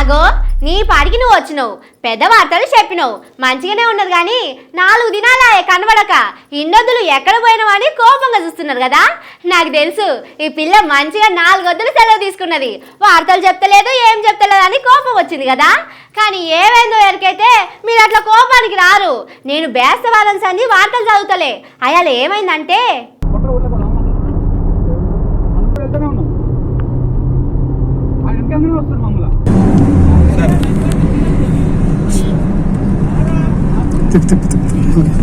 అగో నీ పాడికి నువ్వు వచ్చినావు. పెద్ద వార్తలు చెప్పినావు. మంచిగానే ఉన్నది కానీ నాలుగు దినాల కనబడక ఇన్నొద్దులు ఎక్కడ పోయినావు అని కోపంగా చూస్తున్నారు కదా? నాకు తెలుసు ఈ పిల్ల మంచిగా నాలుగొద్దులు సెలవు తీసుకున్నది. వార్తలు చెప్తలేదు ఏం చెప్తలేదు అని కోపం వచ్చింది కదా? కానీ ఏమైందో ఎరికైతే మీరు అట్లా కోపానికి రారు. నేను బేస్త సంది వార్తలు చదువుతలే. అయాల ఏమైందంటే? కొట్ర మమ్మల్ని. పోదాం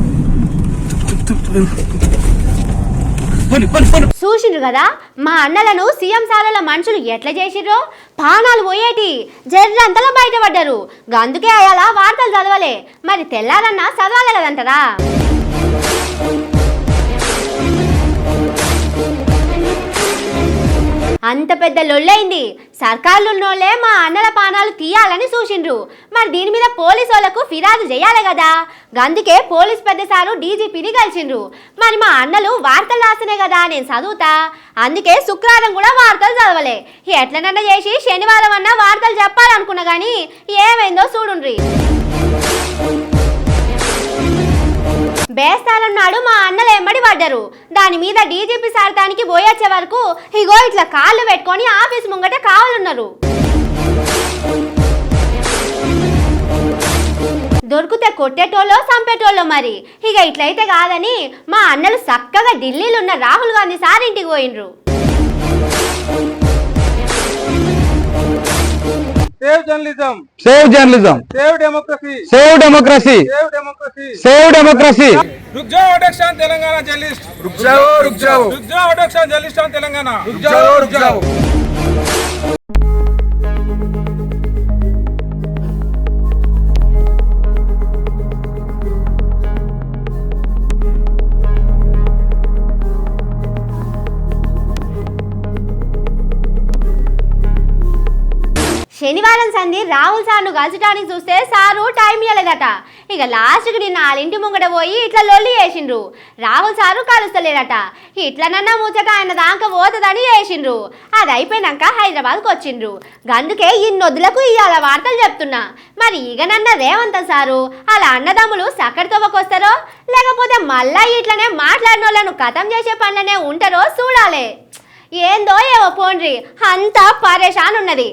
అందరూ వెళ్తూనే చూసిండ్రు కదా? మా అన్నలను సీఎం సాలలో మనుషులు ఎట్లా చేసిర్రో పానాలు పోయేటి. జర్రంతలో బయటపడ్డారు. అందుకే అయాల వార్తలు చదవలే. మరి తెల్లారన్నా చదవాలి కదంటారా అంత పెద్ద లొల్లైంది సర్కార్లున్నోళ్ళే మా అన్నల పానాలు తీయాలని చూసిండ్రు మరి దీని మీద పోలీసు వాళ్ళకు ఫిర్యాదు చేయాలి కదా అందుకే పోలీస్ పెద్ద సారు డీజీపీని కలిసిండ్రు మరి మా అన్నలు వార్తలు రాసినే కదా నేను చదువుతా. అందుకే శుక్రవారం కూడా వార్తలు చదవలే. ఎట్లనన్నా చేసి శనివారం అన్నా వార్తలు చెప్పాలనుకున్నా కానీ ఏమైందో చూడుండ్రి. బేస్తాలం నాడు మా అన్నలు ఎమ్మడి పడ్డారు. దాని మీద డీజీపీ సారథానికి పోయొచ్చే వరకు ఇగో ఇట్లా కాళ్ళు పెట్టుకొని ఆఫీస్ ముంగట కావాలన్నారు. దొరికితే కొట్టేటోళ్ళో చంపేటోళ్ళో మరి. ఇక ఇట్లయితే కాదని మా అన్నలు చక్కగా ఢిల్లీలో ఉన్న రాహుల్ గాంధీ సార్ ఇంటికి పోయినరు save journalism save journalism save democracy save democracy save democracy save democracy రుక్ జావ్ అటెక్షన్ తెలంగాణ జర్నలిస్ట్ రుక్ జావ్ రుక్ జావ్ రుక్ జావ్ అటెక్షన్ జర్నలిస్ట్ శనివారం సంధి రాహుల్ సార్ను కలచడానికి చూస్తే సారు టైం ఇవ్వలేదట ఇక లాస్ట్కి నిన్న వాళ్ళ ఇంటి ముంగట పోయి ఇట్లా లొల్లి చేసిండ్రు. రాహుల్ సారు కలుస్తలేడట ఇట్లనన్నా ముచ్చట ఆయన దాకా పోతుందని చేసిండ్రు. అది అయిపోయినాక హైదరాబాద్కి వచ్చిండ్రు. అందుకే ఇన్నొద్దులకు ఇవాళ వార్తలు చెప్తున్నా. మరి ఈగనన్న రేవంత సారు అలా అన్నదమ్ములు సక్కడి తవ్వకొస్తారో లేకపోతే మళ్ళా ఇట్లనే మాట్లాడిన వాళ్ళను కథం చేసే పనులనే ఉంటారో చూడాలి. ఏందో ఏవో పోండ్రి అంతా పరేషాన్ ఉన్నది